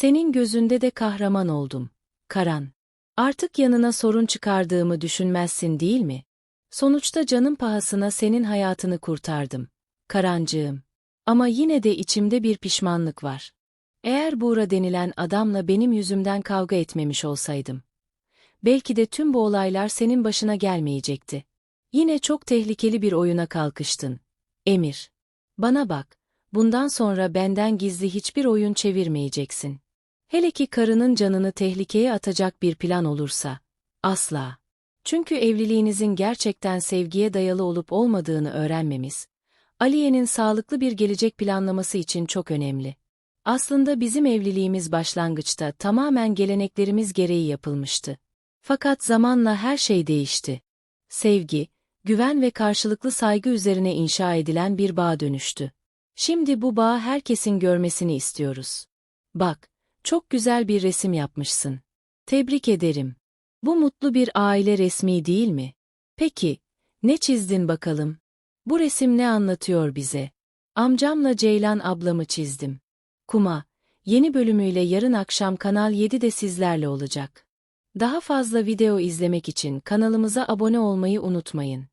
Senin gözünde de kahraman oldum. Karan. Artık yanına sorun çıkardığımı düşünmezsin değil mi? Sonuçta canım pahasına senin hayatını kurtardım. Karancığım. Ama yine de içimde bir pişmanlık var. Eğer Buğra denilen adamla benim yüzümden kavga etmemiş olsaydım. Belki de tüm bu olaylar senin başına gelmeyecekti. Yine çok tehlikeli bir oyuna kalkıştın. Emir. Bana bak, bundan sonra benden gizli hiçbir oyun çevirmeyeceksin. Hele ki karının canını tehlikeye atacak bir plan olursa. Asla. Çünkü evliliğinizin gerçekten sevgiye dayalı olup olmadığını öğrenmemiz, Aliye'nin sağlıklı bir gelecek planlaması için çok önemli. Aslında bizim evliliğimiz başlangıçta tamamen geleneklerimiz gereği yapılmıştı. Fakat zamanla her şey değişti. Sevgi, güven ve karşılıklı saygı üzerine inşa edilen bir bağ dönüştü. Şimdi bu bağı herkesin görmesini istiyoruz. Bak, çok güzel bir resim yapmışsın. Tebrik ederim. Bu mutlu bir aile resmi değil mi? Peki, ne çizdin bakalım? Bu resim ne anlatıyor bize? Amcamla Ceylan ablamı çizdim. Kuma, yeni bölümüyle yarın akşam Kanal 7'de sizlerle olacak. Daha fazla video izlemek için kanalımıza abone olmayı unutmayın.